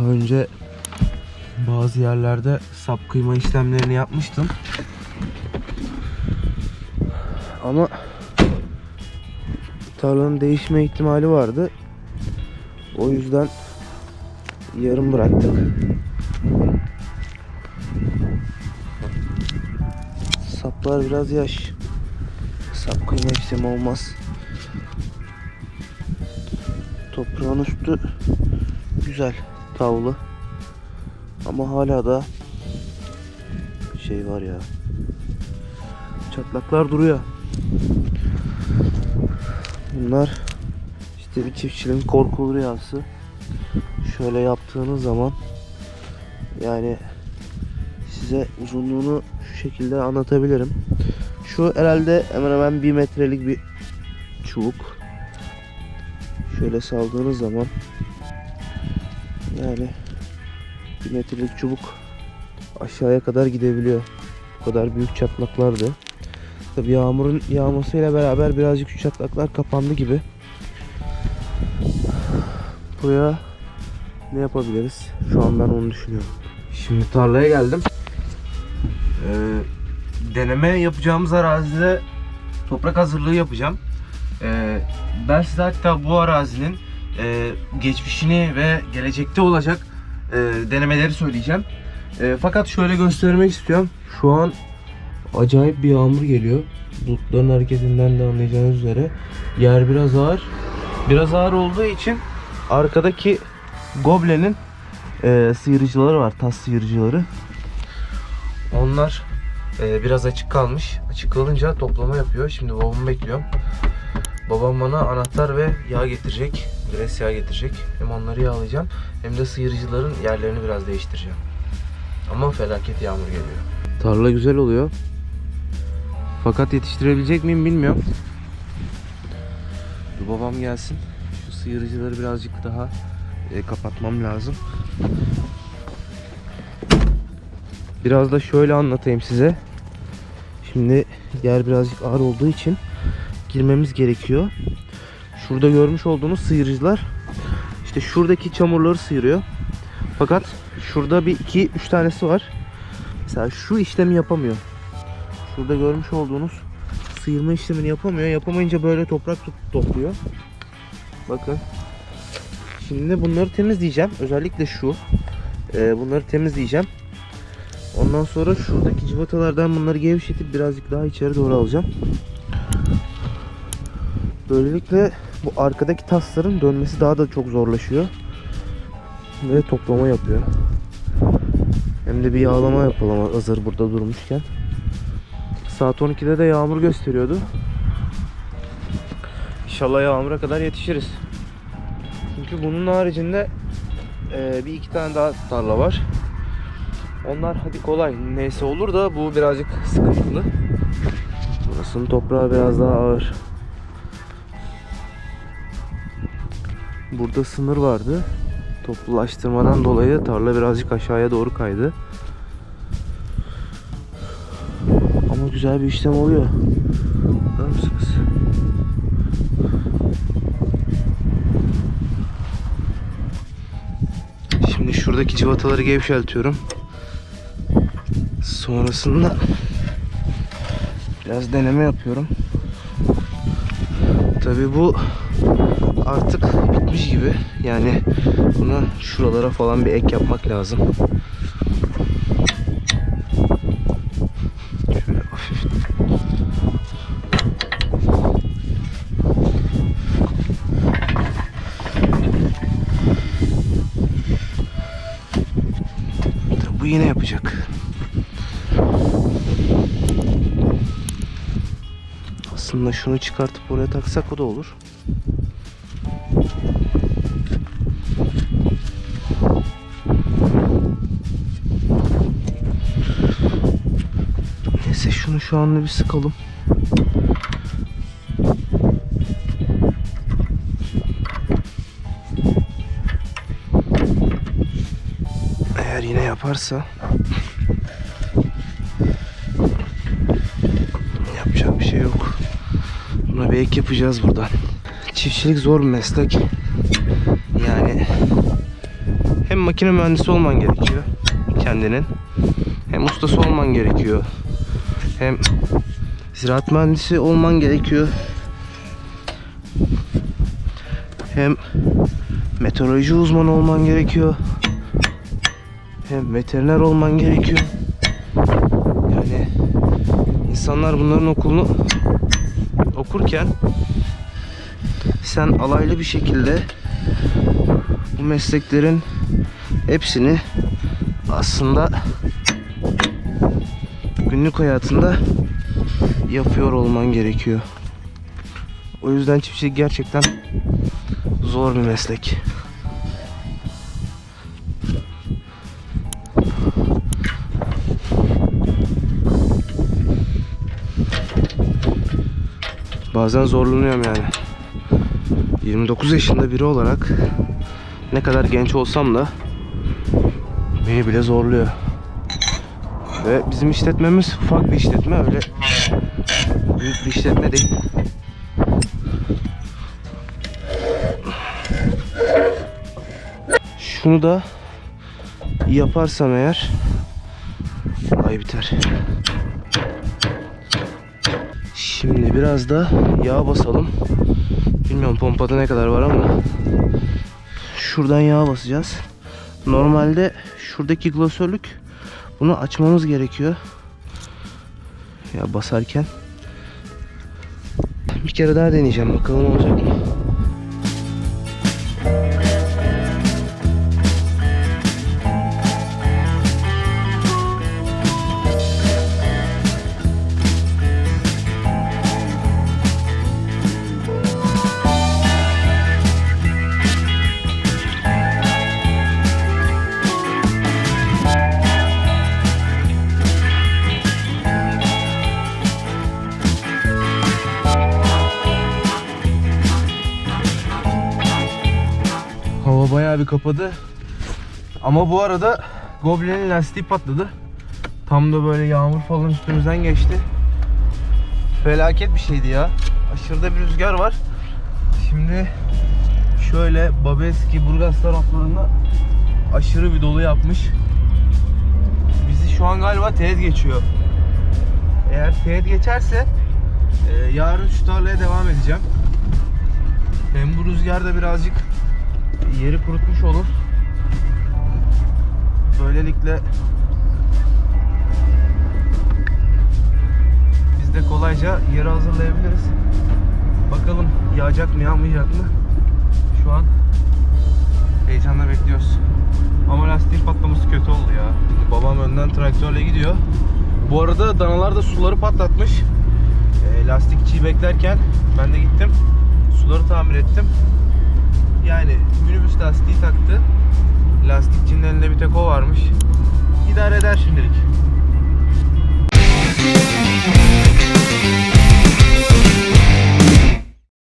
Daha önce bazı yerlerde sap kıyma işlemlerini yapmıştım. Ama tarlanın değişme ihtimali vardı. O yüzden yarım bıraktık. Saplar biraz yaş. Sap kıyma işlemi olmaz. Toprağın üstü güzel, tavlı. Ama hala da şey var ya. Çatlaklar duruyor. Bunlar işte bir çiftçinin korkulu rüyası. Şöyle yaptığınız zaman yani size uzunluğunu şu şekilde anlatabilirim. Şu herhalde hemen hemen bir metrelik bir çubuk. Şöyle saldığınız zaman yani bir metrelik çubuk aşağıya kadar gidebiliyor. Bu kadar büyük çatlaklardı. Tabi yağmurun yağmasıyla beraber birazcık şu çatlaklar kapandı gibi. Buraya ne yapabiliriz? Şu an ben onu düşünüyorum. Şimdi tarlaya geldim. Ee, deneme yapacağımız arazide toprak hazırlığı yapacağım. Ee, ben size hatta bu arazinin e, geçmişini ve gelecekte olacak e, denemeleri söyleyeceğim. E, fakat şöyle göstermek istiyorum. Şu an acayip bir yağmur geliyor. Bulutların hareketinden de anlayacağınız üzere. Yer biraz ağır. Biraz ağır olduğu için arkadaki Goble'nin e, sıyırıcıları var. Tas sıyırıcıları. Onlar e, biraz açık kalmış. Açık kalınca toplama yapıyor. Şimdi babamı bekliyorum. Babam bana anahtar ve yağ getirecek. Gres yağ getirecek. Hem onları yağlayacağım hem de sıyırıcıların yerlerini biraz değiştireceğim. Ama felaket yağmur geliyor. Tarla güzel oluyor. Fakat yetiştirebilecek miyim bilmiyorum. Dur babam gelsin. Şu sıyırıcıları birazcık daha e, kapatmam lazım. Biraz da şöyle anlatayım size. Şimdi yer birazcık ağır olduğu için girmemiz gerekiyor. Şurada görmüş olduğunuz sıyırıcılar işte şuradaki çamurları sıyırıyor. Fakat şurada bir iki üç tanesi var. Mesela şu işlemi yapamıyor. Şurada görmüş olduğunuz sıyırma işlemini yapamıyor. Yapamayınca böyle toprak topluyor. Bakın. Şimdi bunları temizleyeceğim. Özellikle şu. Ee, bunları temizleyeceğim. Ondan sonra şuradaki civatalardan bunları gevşetip birazcık daha içeri doğru alacağım. Böylelikle bu arkadaki tasların dönmesi daha da çok zorlaşıyor. Ve toplama yapıyor. Hem de bir yağlama yapalım hazır burada durmuşken. Saat 12'de de yağmur gösteriyordu. İnşallah yağmura kadar yetişiriz. Çünkü bunun haricinde e, bir iki tane daha tarla var. Onlar hadi kolay neyse olur da bu birazcık sıkıntılı. Burasının toprağı biraz daha ağır. Burada sınır vardı. Toplulaştırmadan dolayı tarla birazcık aşağıya doğru kaydı. Ama güzel bir işlem oluyor. Görüyor musunuz? Şimdi şuradaki civataları gevşeltiyorum. Sonrasında biraz deneme yapıyorum. Tabii bu artık bitmiş gibi. Yani buna şuralara falan bir ek yapmak lazım. Bu yine yapacak. Aslında şunu çıkartıp oraya taksak o da olur. Şu anda bir sıkalım. Eğer yine yaparsa yapacak bir şey yok. Buna bir ek yapacağız buradan. Çiftçilik zor bir meslek. Yani hem makine mühendisi olman gerekiyor kendinin. Hem ustası olman gerekiyor. Hem ziraat mühendisi olman gerekiyor. Hem meteoroloji uzmanı olman gerekiyor. Hem veteriner olman gerekiyor. Yani insanlar bunların okulunu okurken sen alaylı bir şekilde bu mesleklerin hepsini aslında günlük hayatında yapıyor olman gerekiyor. O yüzden çiftçilik gerçekten zor bir meslek. Bazen zorlanıyorum yani. 29 yaşında biri olarak ne kadar genç olsam da beni bile zorluyor. Ve bizim işletmemiz ufak bir işletme öyle büyük bir işletme değil. Şunu da yaparsam eğer ay biter. Şimdi biraz da yağ basalım. Bilmiyorum pompada ne kadar var ama şuradan yağ basacağız. Normalde şuradaki glasörlük bunu açmamız gerekiyor. Ya basarken. Bir kere daha deneyeceğim bakalım olacak mı? Hava bayağı bir kapadı. Ama bu arada Goblin'in lastiği patladı. Tam da böyle yağmur falan üstümüzden geçti. Felaket bir şeydi ya. Aşırı da bir rüzgar var. Şimdi şöyle Babeski Burgaz taraflarında aşırı bir dolu yapmış. Bizi şu an galiba teğet geçiyor. Eğer teğet geçerse e, yarın şu tarlaya devam edeceğim. Hem bu rüzgar da birazcık yeri kurutmuş olur. Böylelikle biz de kolayca yeri hazırlayabiliriz. Bakalım yağacak mı yağmayacak mı? Şu an heyecanla bekliyoruz. Ama lastiğin patlaması kötü oldu ya. Babam önden traktörle gidiyor. Bu arada danalar da suları patlatmış. E, lastikçiyi beklerken ben de gittim. Suları tamir ettim. Yani minibüs lastiği taktı. Lastikçinin elinde bir tek o varmış. İdare eder şimdilik.